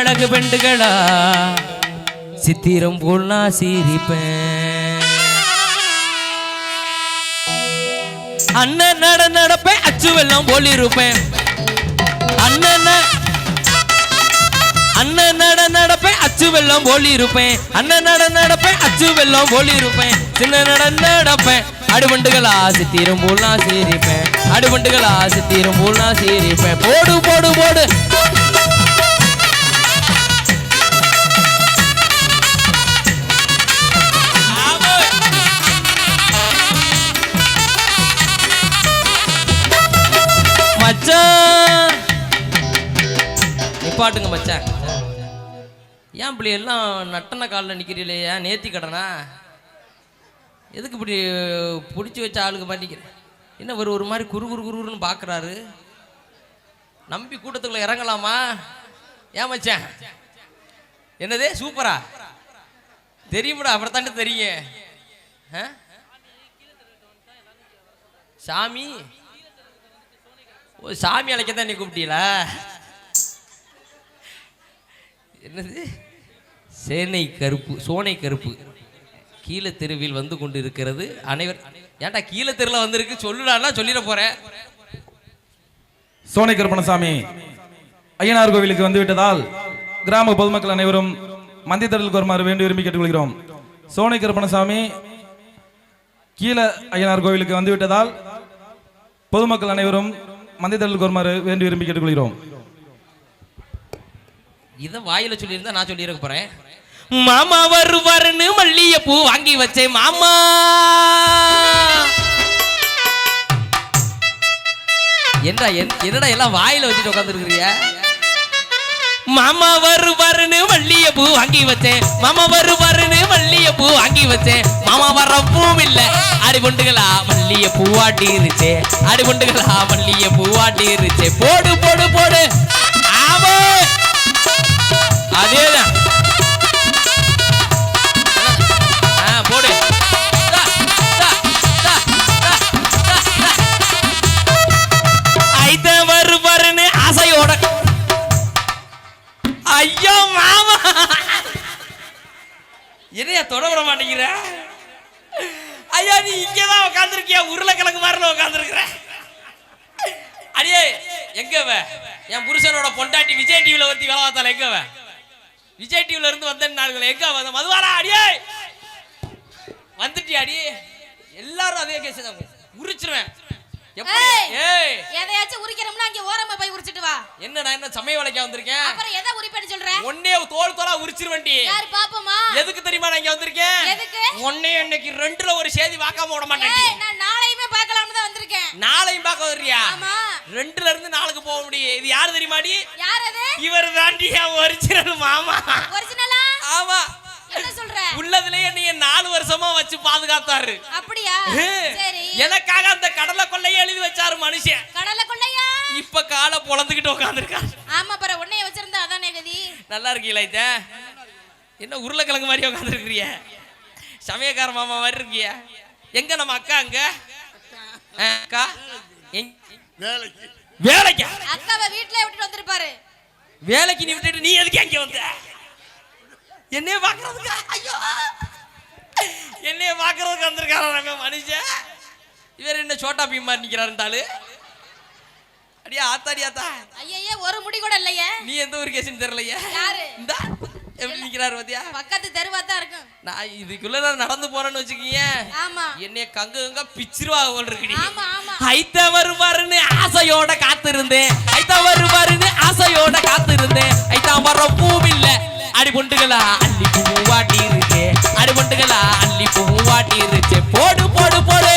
அழகு பெண்டுகளா? சித்திரம் போல் நான் சிரிப்பேன். அண்ணன் நட நடப்பேன் அச்சுவெல்லாம் வெள்ளம் போல் இருப்பேன். அண்ணன் அண்ணன் நட நடப்பேன் அச்சு வெள்ளம் போல் இருப்பேன். அண்ணன் நட நடப்பேன் அச்சு வெள்ளம் போல் இருப்பேன். சின்ன நட நடப்பேன் அடுவண்டுகள் ஆசி தீரும் போல் நான் சீரிப்பேன். சிரிப்பேன் ஆசி தீரும் போல் நான் சீரிப்பேன். போடு போடு போடு. நிப்பாட்டுங்க மச்சான். ஏன் இப்படி எல்லாம் நட்டன காலில் நிற்கிறீங்களே ஏன் நேத்தி கடனா? எதுக்கு இப்படி பிடிச்சி வச்ச ஆளுக்கு மாட்டிக்கிறேன் என்ன ஒரு ஒரு மாதிரி குறு குறு குருன்னு பார்க்குறாரு நம்பி கூட்டத்துக்குள்ள இறங்கலாமா? ஏன் மச்சான்? என்னதே சூப்பரா? தெரியுமாடா அப்படித்தாண்ட தெரியும். சாமி? ஓ சாமி அழைக்க தான் நீ கூப்பிட்டீங்களா? என்னது? சேனை கருப்பு சோனை கருப்பு. கீழே தெருவில் வந்து கொண்டு இருக்கிறது அனைவர் ஏன்டா கீழே தெருவில் வந்திருக்கு? சொல்லுடான்னா சொல்லிட போறேன். சோனை கருப்பணசாமி ஐயனார் கோவிலுக்கு வந்து விட்டதால் கிராம பொதுமக்கள் அனைவரும் மந்தித்தடலுக்கு வருமாறு வேண்டி விரும்பி கேட்டுக்கொள்கிறோம். சோனை கருப்பணசாமி கீழே ஐயனார் கோவிலுக்கு வந்து விட்டதால் பொதுமக்கள் அனைவரும் மந்தித்தடலுக்கு வருமாறு வேண்டி விரும்பி கேட்டுக்கொள்கிறோம். இதை வாயில சொல்லியிருந்தா நான் சொல்லியிருக்க போறேன். மாமா வருவாருன்னு மல்லிகைப்பூ வாங்கி வச்சேன் மாமா. என்னடா என்- என்னடா எல்லாம் வாயில வச்சுட்டு உட்காந்துருக்கிறிய மாமா வருவாருன்னு மல்லிகைப்பூ வாங்கி வச்சேன் மாமா வருவாருன்னு மல்லிகைப்பூ வாங்கி வச்சேன் மாமா வர பூவில்ல அடிபண்டுகளா மல்லிகை பூவாட்டி இருச்சே அடிபண்டுகளா மல்லிகை பூவாட்டி இருச்சே போடு போடு போடு. ஆமா. அதேதான். ஆ, போடு. தா, தா, ஆசையோட. ஐயோ மாமா. என்னையா தொட விட மாட்டேங்கிற? ஐயா நீ இங்கதான் உட்காந்துருக்கியா உருளைக்கிழங்கு மாதிரி உட்காந்துருக்கிற அடியே எங்க என் புருஷனோட பொண்டாட்டி விஜய் டிவியில் ஒருத்தி வேலை பார்த்தால எங்க விஜய் டிவில இருந்து வந்த நாள்கள். எங்க வந்த மதுவாரா அடியே! வந்துட்டியா அடி எல்லாரும் அதே கேஸ் தான். உரிச்சிருவேன் எப்படி? ஏய். எதையாச்சும் உரிக்கிறோம்னா அங்க ஓரமா போய் உரிச்சிட்டு வா. என்னடா என்ன சமய வேலைக்கா வந்திருக்கேன் அப்புறம் எதை உரிப்பேன்னு சொல்ற? ஒன்னே தோல் தோலா உரிச்சிருவேன்டி. யார் பாப்போமா? எதுக்கு தெரியுமா நான் இங்க வந்திருக்கேன் எதுக்கு? இன்னைக்கு ரெண்டுல ஒரு செய்தி பார்க்காம விட மாட்டேன் நான் நாளையுமே பார்க்கலாம்னு தான் வந்திருக்கேன். நாளையும் பார்க்க வர்றியா? ஆமா. ரெண்டுல இருந்து நாளுக்கு போக முடியும் இது யாரு தெரியுமாடி? யார் அது? இவர் தாண்டியா ஒரிஜினல் மாமா. ஒரிஜினலா ஆமா. உள்ளதுலயே நீங்க நாலு வருஷமா வச்சு பாதுகாத்தாரு. அப்படியா? சரி. எனக்காக அந்த கடலை கொள்ளையை எழுதி வச்சாரு மனுஷன். கடலை கொள்ளையா இப்ப காலை பொழந்துக்கிட்டு உட்காந்துருக்காரு ஆமா பர உன்னைய வச்சிருந்தா அதானே கதி? நல்லா இருக்கீங்களா இத என்ன உருளைக்கிழங்கு மாதிரி உட்காந்துருக்கிறிய சமயக்கார மாமா மாதிரி இருக்கிய எங்க நம்ம அக்கா அங்க? அக்கா எங்க- வேலைக்கு. வேலைக்கா? அக்காவை வீட்லயே விட்டுட்டு வந்திருப்பாரு. வேலைக்கு நீ விட்டுட்டு நீ எதுக்கு அங்க வந்த? என்னைய பாக்குறதுக்கு? ஐயோ! என்னைய பாக்குறதுக்கு வந்திருக்காரா நம்ம மனுஷன்? இவர் என்ன சோட்டா பீம் மாதிரி நிக்கிறாருந்தாலு அடியா ஆத்தாடி ஆத்தா. ஐயையே ஒரு முடி கூட இல்லையே. நீ எந்த ஊர் கேசுன்னு தெரியலையே? யாரு? இந்த எப்படி நிக்கிறாரு பாத்தியா? பக்கத்து தெருவா தான் இருக்கும். நான் இதுக்குள்ள நான் நடந்து போறேன்னு வச்சுக்கீங்க. ஆமா. என்னைய கங்க கங்க பிச்சிருவா போல் இருக்குடி. ஆமா ஆமா. ஐத்த வருவாருன்னு ஆசையோட காத்திருந்தேன். ஐத்த வருவாருன்னு ஆசையோட காத்திருந்தேன். ஐத்தா வர பூவில்ல அடி பொண்டுகளா அள்ளி பூ வாட்டி இருக்கு அடி பொண்டுகளா அள்ளி பூ வாட்டி இருக்கு போடு போடு போடு.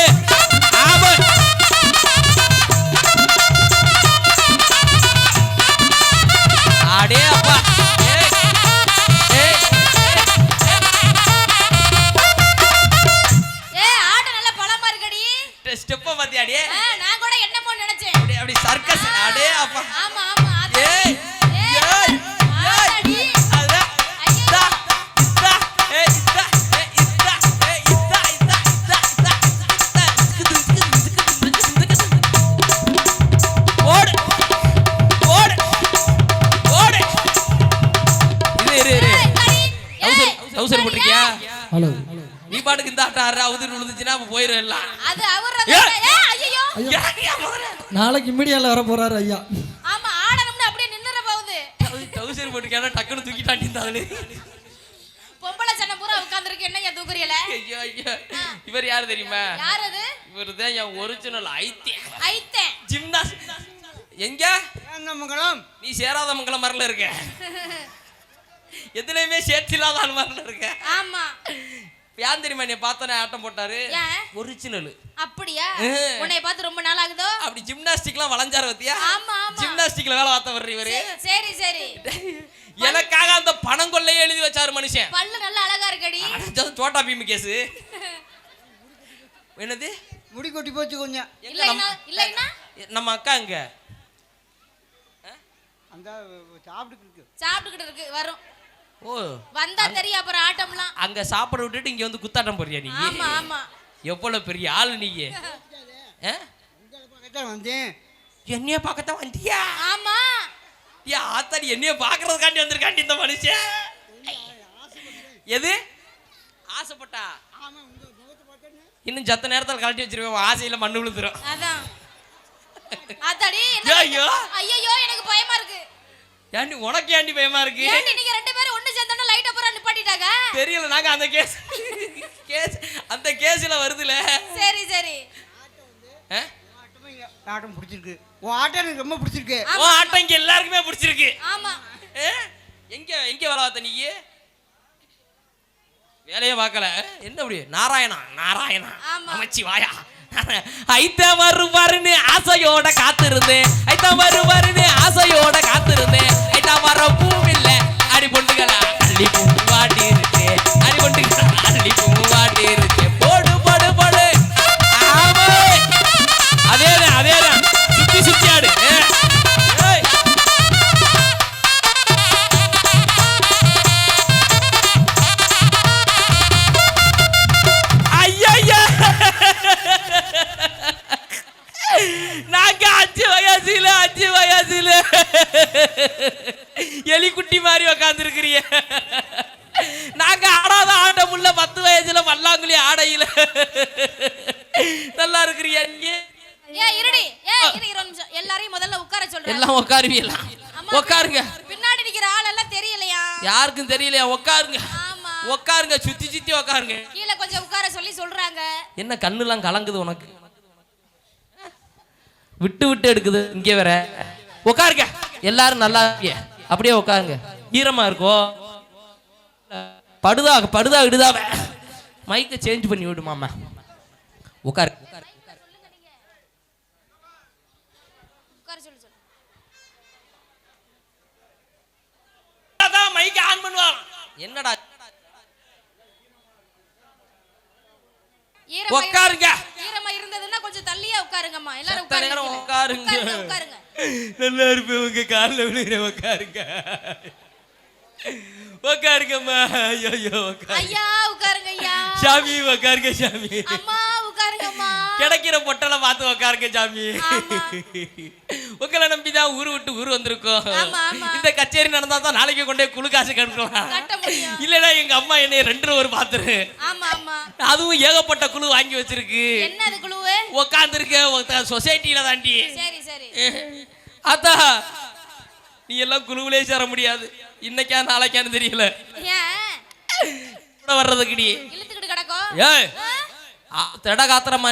போயிடும் எல்லாம் அது அவர்! ஐயோ? நாளைக்கு மீடியால வர போறாரு ஐயா. ஆமா ஆடணும்னு அப்படியே நின்னுற போகுது. டவு- டவுசர் போட்டிருக்கியா டக்குன்னு தூக்கிட்டாண்டி இருந்தாலே பொம்பளை சண்டை பூரா உட்கார்ந்துருக்கு. என்ன என் தூக்குறியல ஐயோ ஐயோ! இவர் யாரு தெரியுமா? யார் அது இவர் தான் என் ஒரிஜினல் ஐத்தியம் ஐத்தேன். ஜிம்னாஸ் எங்க? மங்களம் நீ சேராத மங்கலம் மரல இருக்க. எதுலையுமே சேர்த்து இல்லாத மரல இருக்க. ஆமா. ஏன் தெரியுமா நீ பார்த்தோன்னே ஆட்டம் போட்டாரு? ஒரிஜினல். அப்படியா. உன்னை பார்த்து ரொம்ப நாள் ஆகுதோ? அப்படி ஜிம்னாஸ்டிக்லாம் வளைஞ்சாரு பத்தியா? ஆமா ஆமா. ஜிம்னாஸ்டிக்ல வேலை பார்த்த வர்ற இவரு. சரி சரி. எனக்காக அந்த பணம் கொள்ளையே எழுதி வச்சாரு மனுஷன். பல்லு நல்லா அழகா இருக்கடி. சோட்டா பீம் கேஸ் என்னது? முடி கொட்டி போச்சு கொஞ்சம். எங்க இல்லைன்னா நம்ம- இல்லைன்னா நம்ம அக்கா எங்க? அந்த சாப்பிட்டு இருக்கு. சாப்பிட்டுக்கிட்டு இருக்கு வரும். ஓ. வந்தா தெரியும் அப்புறம் ஆட்டம்லாம். அங்க சாப்பிட விட்டுட்டு இங்க வந்து குத்தாட்டம் போறியா நீ? ஆமா ஆமா. எவ்வளவு பெரிய ஆளு நீ? வந்தேன். என்னைய பார்க்கத்தான் வந்தியா? ஆமா. ஏ ஆத்தாடி என்னைய பார்க்கறதுக்காண்டி வந்திருக்காண்டி இந்த மனுஷன்? எது? ஆசைப்பட்டா? இன்னும் சத்த நேரத்தில் கழட்டி வச்சிருவேன் ஆசையில மண்ணு விழுந்துரும். அதான். அத்தாடி ஐயோ. ஐயோ. எனக்கு பயமா இருக்கு. ஏண்டி உனக்கு ஏண்டி பயமா இருக்கு? ஏன்டி நீங்க ரெண்டு பேரும் சேர்ந்தோன்னு லைட்ட பூரா நிப்பாட்டிட்டாங்க? தெரியல நாங்க அந்த கேஸ் கேஸ் அந்த கேஸ்ல வருதுல. சரி சரி. ஆ? ஆட்டமும் இங்க ஆட்டம் பிடிச்சிருக்கு. உன் ஆட்டம் எனக்கு ரொம்ப பிடிச்சிருக்கு. உன் ஆட்டம் இங்க எல்லாருக்குமே பிடிச்சிருக்கு. ஆமா? எங்க எங்க வேலை பார்த்த நீ வேலையே பார்க்கல. என்ன அப்படி? நாராயணா? நாராயணா. ஆமா. அமைச்சி வாயா. ஐத்த வருவாருன்னு ஆசையோட காத்திருந்தேன். ஐத்த வருவாருன்னு ஆசையோட காத்திருந்தேன் எலிக்குட்டி மாதிரி உக்காந்துருக்கிறீங்க. நாங்க ஆடாத ஆட்டம் உள்ள பத்து வயசுல பல்லாங்குழி ஆடையில. நல்லா இருக்கிறீங்க நீங்க? எல்லாரையும் முதல்ல உட்கார சொல்றேன். எல்லாம் உட்காருவீங்களா உட்காருங்க. பின்னாடி நிக்கிற ஆள் எல்லாம் தெரியலையா? யாருக்கும் தெரியலையா? உட்காருங்க. ஆமா. உட்காருங்க சுத்தி சுத்தி உட்காருங்க. கீழே கொஞ்சம் உட்கார சொல்லி சொல்றாங்க. என்ன கண்ணுலாம் கலங்குது உனக்கு? விட்டு விட்டு எடுக்குது. இங்க வேற. உட்காருங்க எல்லாரும் நல்லா இருக்கீங்க. அப்படியே உட்காருங்க ஈரமா இருக்கோ? படுதா படுதா விடுதாவ மைக்கை சேஞ்ச் பண்ணி விடு மாமா. உட்காரு உட்கார சொல்லு சொல்லு. அதான் மைக்கை ஆன் பண்ணுவாங்க என்னடா உட்காருங்க. ஈரமா இருந்ததுன்னா கொஞ்சம் தள்ளியே உட்காருங்கம்மா எல்லாரும் உட்காருங்க உட்காருங்க உட்காருங்க நல்லா இருப்பேன் உங்க காலில் விழுகிற உட்காருங்க உட்காருங்கம்மா ஐயோ ஐயோ ஐயா உட்காருங்க ஐயா. சாமி உட்காருங்க சாமி. அம்மா உட்காருங்கம்மா கிடைக்கிற பொட்டலை பார்த்து உட்காருங்க சாமி. ஆமா. உங்களை நம்பிதான் ஊரு விட்டு ஊர் வந்திருக்கோம். இந்த கச்சேரி நடந்தா தான் நாளைக்கு கொண்டே குழு காசு கட்டலாம் இல்லைன்னா எங்க அம்மா என்னை ரெண்டு ஒரு பாத்துரு அதுவும் ஏகப்பட்ட குழு வாங்கி வச்சிருக்கு. குழுவு? உக்காந்துருக்க சொசைட்டில தாண்டி. அத்தா நீ எல்லாம் குழுவிலே சேர முடியாது. இன்னைக்கா நாளைக்கான்னு தெரியல. வர்றதுக்கு நீ. இழுத்துக்கிட்டு ஆ? திட காத்திரமா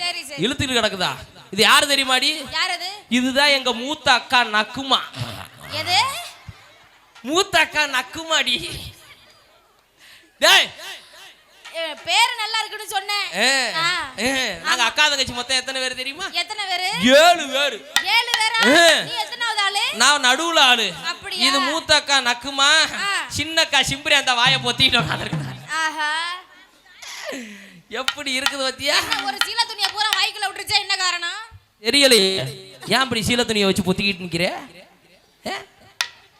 சரி இழுத்துட்டு கிடக்குதா? இது யாரு தெரியுமாடி? இதுதான் எங்க மூத்த அக்கா நக்குமா. மூத்த அக்கா நக்குமாடி. பேரு நல்லா இருக்குன்னு சொன்னேன். நாங்க அக்கா தங்கச்சி மொத்தம் எத்தனை பேர் தெரியுமா? எத்தனை பேரு? ஏழு பேரு. ஏழு பேரா? ஏ. நீ எத்தனாவது ஆளு? நான் நடுவுல ஆளு? இது மூத்த அக்கா நக்குமா. சின்ன அக்கா சிம்பரி அந்த வாயை பொத்திட்டு உட்காந்துருக்காரு ஆஹா. எப்படி இருக்குது பத்தியா? ஒரு சீல துணியை பூரா வாய்க்குள்ள விட்டுருச்சா? என்ன காரணம்? தெரியலையே. ஏன் இப்படி சீல துணியை வச்சு பொத்திக்கிட்டு நிக்கிற? ஏ?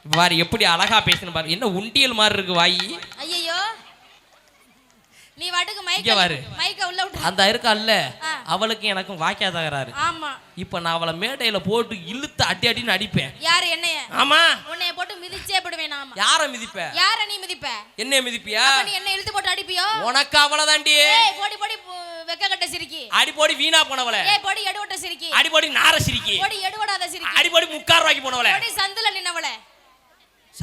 பாரு எப்படி அழகா பேசணும் பாரு. என்ன உண்டியல் மாதிரி இருக்கு வாய். ஐயோ நீ வாட்டுக்கு மைக்க பாரு. மைக்க உள்ள விட்டு அந்த இருக்கால்ல. அவளுக்கு எனக்கும் வாக்கியா தகராறு ஆமா. இப்ப நான் அவளை மேடையில போட்டு இழுத்து அடி அடின்னு அடிப்பேன். யாரு என்னைய? ஆமா. உன்னைய போட்டு மிதிச்சே போடுவேன் ஆமா. யார மிதிப்ப? யார நீ மிதிப்ப? என்ன மிதிப்பியா? நீ என்ன இழுத்து போட்டு அடிப்பியோ? உனக்கு அவ்வளவுதாண்டி ஏய் போடி போடி பு- வெக்க கட்ட சிரிக்கி. அடி போடி வீணா போனவள. ஏய் போடி எடுவட்ட சிரிக்கி. அடி போடி நார சிரிக்கி. போடி எடுவடாத சிரிக்கி. அடி போடி முக்கால் ரூபாய்க்கு போனவள. போடி சந்துல நின்னவள.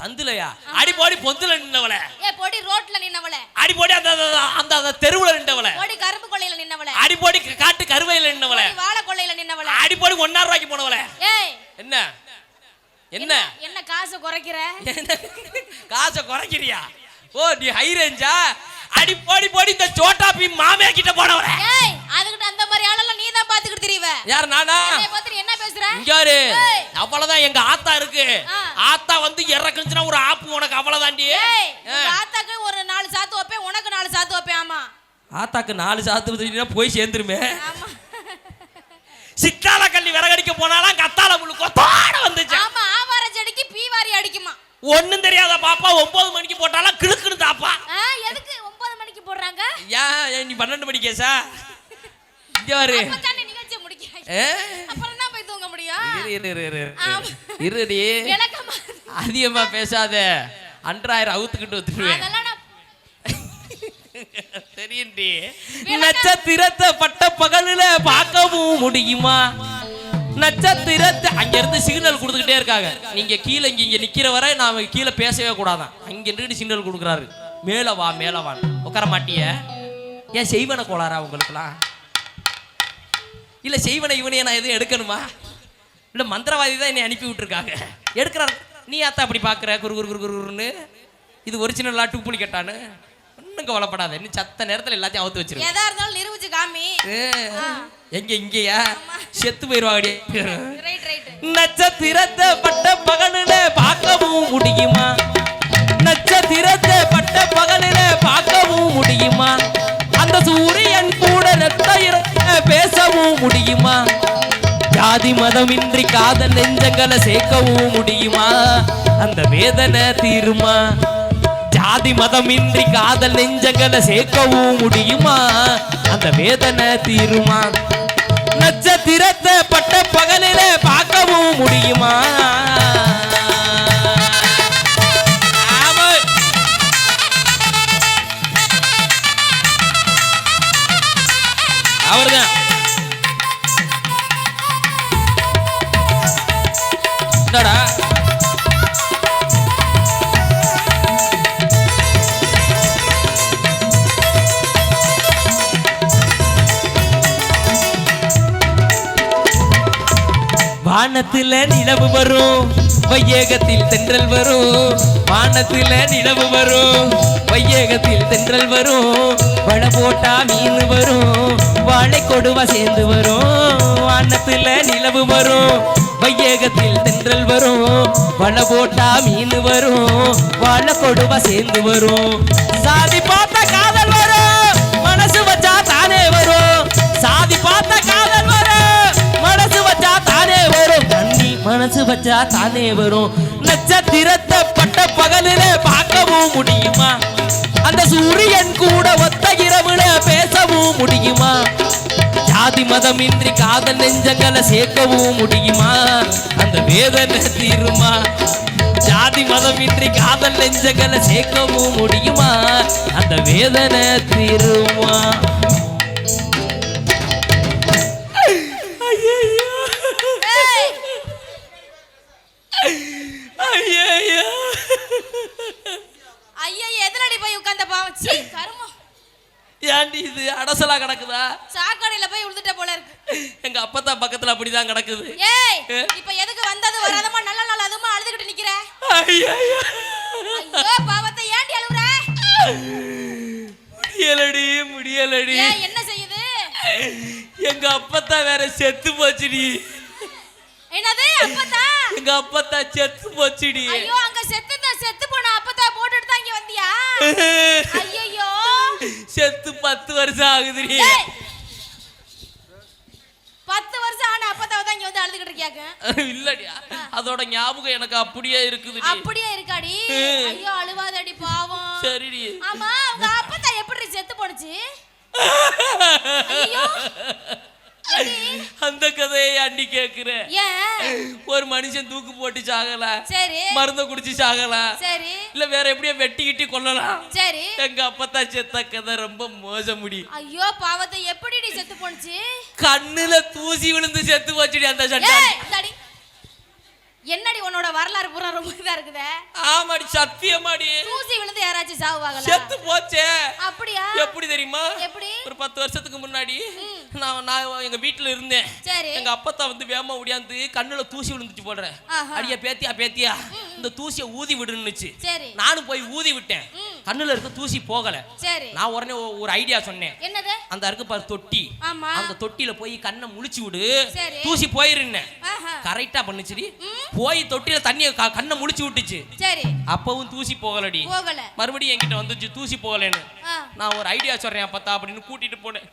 சந்துலையா? அடி போடி பொந்துல நின்னவள. ஏய் போடி ரோட்ல நின்னவள. அடி போடி அந்த அந்த- தெருவுல நின்றவள போடி கரும்பு கொள்ளையில நின்னவள. அடி போடி காட்டு கருவையில நின்னவள. வாழை கொள்ளையில நின்னவள. அடி போடி ஒன்னா ரூபாய்க்கு போனவள. ஏய். என்ன? என்ன? என்ன காசு குறைக்கிற? காசை குறைக்கிறியா? ஓ நீ ஹை ரேஞ்சா அடி போடி போடி இந்த சோட்டா பீ மாமியா கிட்ட போனவள ஏய் அதுக்கிட்ட அந்த மாதிரி ஆளெல்லாம் நீ தான் பாத்துக்கிட்டு தெரியவ யார் நானா? என்னை என்ன பேசுற? இங்க யாரு? ஏய். அவ்வளவுதான் எங்க ஆத்தா இருக்கு. ஆத்தா வந்து இறக்குச்சுன்னா ஒரு ஆப்பு உனக்கு அவ்வளவுதாண்டி. ஏய் ஆத்தாக்கு ஒரு நாலு சாத்து வைப்பேன் உனக்கு நாலு சாத்து வைப்பேன் ஆமா. ஆத்தாக்கு நாலு சாத்து வச்சுட்டீங்கன்னா போய் சேர்ந்துருமே. ஆமா. சித்தால கள்ளி விறகடிக்க போனாலாம் கத்தால முள்ளு கொத்தாட வந்துச்சு ஆமா ஆவார செடிக்கு பீவாரி அடிக்குமா. ஒண்ணும் தெரியாத பாப்பா ஒன்பது மணிக்கு போட்டாலும் கிழுக்குன்னு தாப்பா எதுக்கு? ஏன் ஏன் நீ பன்னெண்டு மணி கேசா இங்க பாரு அப்பதானே நிகழ்ச்சி முடிக்க ஏ? அப்புறம் தான் போய் தூங்க முடியும் இரு இரு இரு. இருடி. அதிகமா பேசாத. அன்றாயிரம் அவுத்துக்கிட்டு வந்துருவேன். தெரியும்டி. நட்சத்திரத்தை பட்ட பகலில பார்க்கவும் முடியுமா? நட்சத்திரத்தை அங்க இருந்து சிக்னல் கொடுத்துக்கிட்டே இருக்காங்க. நீங்க கீழே இங்க இங்க நிக்கிற வரை நாம கீழே பேசவே கூடாதான். அங்க இருந்து சிக்னல் கொடுக்குறாரு. மேல வா மேல வா. உட்கார மாட்டிய. ஏன் செய்வன கோளாரா உங்களுக்குலாம் இல்ல செய்வன இவனைய நான் எதுவும் எடுக்கணுமா? இல்ல மந்திரவாதி தான் என்னை அனுப்பி விட்டுருக்காங்க. எடுக்கிறார். நீ ஆத்தா அப்படி பாக்குற? குரு குரு குரு குருன்னு இது ஒரிஜினலா டூப்ளிகேட்டானு ஒன்றும் கவலைப்படாத. நீ சத்த நேரத்துல எல்லாத்தையும் அவுத்து வச்சிருக்க எதா இருந்தாலும் நிரூபிச்சு காமி. எங்க இங்கேயா? செத்து போயிருவாடி நட்சத்திரத்தை பட்ட பகலில பார்க்கவும் முடியுமா? நட்சத்திரத்தை பகலில பார்க்கவும் முடியுமா? அந்த சூரியன் கூட நெத்த பேசவும் முடியுமா? ஜாதி மதமின்றி காதல் நெஞ்சங்களை சேர்க்கவும் முடியுமா? அந்த வேதனை தீருமா? ஜாதி மதமின்றி காதல் நெஞ்சங்களை சேர்க்கவும் முடியுமா? அந்த வேதனை தீருமா? நட்சத்திரத்தை பட்ட பகலில பார்க்கவும் முடியுமா? வானத்துல நிலவு வரும். வையகத்தில் தென்றல் வரும். வானத்துல நிலவு வரும். வையகத்தில் தென்றல் வரும். வட போட்டா மீன் வரும். வாழை கொடுவா சேர்ந்து வரும். வானத்துல நிலவு வரும். வையகத்தில் தென்றல் வரும். வள போட்டா மீன் வரும். வாழ கொடுவா சேர்ந்து வரும். சாதி பார்த்தா மனசு வச்சா தானே வரும். நட்சத்திரத்தை பட்ட பகலில பார்க்கவும் முடியுமா? அந்த சூரியன் கூட ஒத்த இரவுல பேசவும் முடியுமா? ஜாதி மதம் இன்றி காதல் நெஞ்சங்களை சேர்க்கவும் முடியுமா? அந்த வேதனை தீருமா? ஜாதி மதம் இன்றி காதல் நெஞ்சங்களை சேர்க்கவும் முடியுமா? அந்த வேதனை தீருமா? ஏன்டி இது அடசலா கிடக்குதா? சாக்கடையில போய் விழுந்துட்ட போல இருக்கு. எங்க அப்பத்தா பக்கத்துல அப்படிதான் கிடக்குது. ஏய் இப்ப எதுக்கு வந்தது வராதமா நல்ல நாள் அதுமா அழுதுகிட்டு நிக்கிற. ஐயோ பாவத்தை ஏன்டி அழுவுற? முடியலடி முடியலடி. என்ன செய்யுது? எங்க அப்பத்தா வேற செத்து போச்சுடி. என்னது அப்பதா எங்க அப்பத்தா செத்து போச்சுடி. ஐயோ அங்க செத்து செத்து போன அப்பதா போட்டுட்டு தான் இங்க வந்தியா? ஐயோ செத்து பத்து வருஷம் ஆகுதுடி. பத்து வருஷம் ஆன அப்பதாவை தான் இங்க வந்து அழுதுகிட்டு இருக்கியாக்கு? இல்லடி. அதோட ஞாபகம் எனக்கு அப்படியே இருக்குதுடி அப்படியே இருக்காடி. ஐயோ அழுவாதடி பாவம். சரிடி. ஆமா உங்க அப்பதா எப்படி செத்து போனுச்சு ஐயோ? அந்த கதையை அண்டி கேக்குற ஏன்? ஒரு மனுஷன் தூக்கு போட்டு சாகல. சரி. மருந்த குடிச்சு சாகல. சரி. இல்ல வேற எப்படியோ வெட்டி கிட்டி கொல்லலாம். சரி. எங்க அப்பத்தா செத்த கதை ரொம்ப மோச முடி ஐயோ பாவத்தை எப்படிடி செத்து போனுச்சு கண்ணுல தூசி விழுந்து செத்து போச்சுடி அந்த சட்டை. என்னடி உன்னோட வரலாறு பூரா ரொம்ப இதா இருக்குதே? ஆமாடி சத்தியமாடி. தூசி விழுந்து யாராச்சும் சாவுவாங்களா? செத்து போச்சே. அப்படியா? எப்படி தெரியுமா? எப்படி? ஒரு பத்து வருஷத்துக்கு முன்னாடி நான் நான் எங்க வீட்டுல இருந்தேன். சரி. எங்க அப்பத்தா வந்து வேகமா ஓடியாந்து கண்ணுல தூசி விழுந்துச்சு போடுறேன். அடியா பேத்தியா பேத்தியா. இந்த தூசியை ஊதி விடுன்னுச்சு. சரி. நானும் போய் ஊதி விட்டேன். கண்ணுல இருக்க தூசி போகல. சரி. நான் உடனே ஒரு ஐடியா சொன்னேன். என்னது? அந்த இருக்கு பாரு தொட்டி. ஆமா. அந்த தொட்டியில போய் கண்ணை முழிச்சு விடு. தூசி போயிருந்தேன். கரெக்டா பண்ணுச்சுடி. போய் தொட்டியில தண்ணிய கண்ணை முழிச்சு விட்டுச்சு. சரி. அப்பவும் தூசி போகலடி. போகல. மறுபடியும் என்கிட்ட வந்துச்சு தூசி போகலன்னு. நான் ஒரு ஐடியா சொல்றேன் அப்பத்தா அப்படின்னு கூட்டிட்டு போனேன்.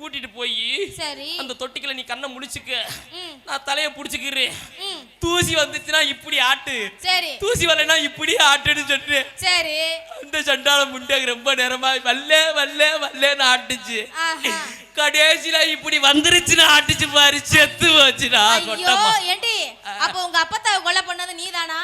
கூட்டிட்டு போய் சரி. அந்த தொட்டிக்குள்ள நீ கண்ணை முடிச்சுக்க ம், நான் தலைய புடிச்சுக்கிறேன். தூசி வந்துச்சுன்னா இப்படி ஆட்டு. சரி. தூசி வரலைன்னா இப்படி ஆட்டுன்னு சொன்னேன் சரி. அந்த சண்டால முண்டை ரொம்ப நேரமா வல்ல வல்ல வல்லன்னு ஆட்டுச்சு. கடைசியில இப்படி வந்துருச்சுன்னு ஆட்டுச்சு பாரு செத்து போச்சுடா ஏண்டி? அப்ப உங்க அப்பத்தாவை கொலை பண்ணது நீதானா?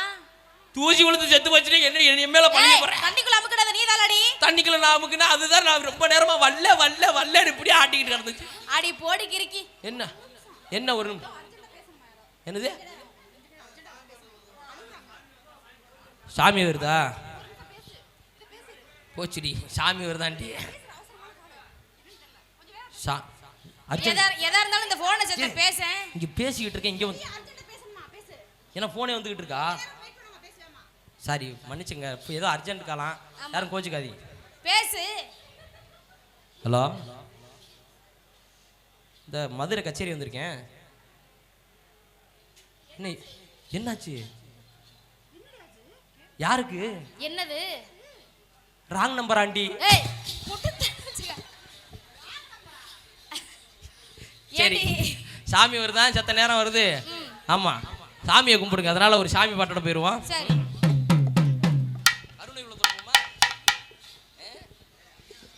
தூசி விழுந்து செத்து போச்சுன்னா என்ன என் மேல பண்ணி போறேன் தண்ணிக்குள்ள அமுக்கினது நீதானடி? தண்ணிக்குள்ள நாமுக்குன்னா அதுதான் நான் ரொம்ப நேரமா வல்ல வல்ல வல்லன்னு இப்படி ஆட்டிக்கிட்டு கிடந்துச்சு. அடி போடி கிறுக்கி. என்ன? என்ன ஒரு. என்னது? சாமி வருதா? போச்சுடி சாமி வருதாண்டி சா எதா எதா இருந்தாலும் இந்த போனை செத்து பேசேன் இங்க பேசிக்கிட்டு இருக்கேன் இங்க வந்து ஏன்னா போனே வந்துகிட்டு இருக்கா? சாரி மன்னிச்சுங்க. இப்போ ஏதோ அர்ஜென்ட் காலாம். யாரும் கோச்சுக்காதீங்க. பேசு. ஹலோ? இந்த மதுரை கச்சேரி வந்திருக்கேன். என்ன என்னாச்சு? யாருக்கு? என்னது? Wrong number aunty. சரி. சாமி வருதான் செத்த நேரம் வருது. ஆமா. சாமியை கும்பிடுங்க. அதனால ஒரு சாமி பாட்டோட போயிடுவோம்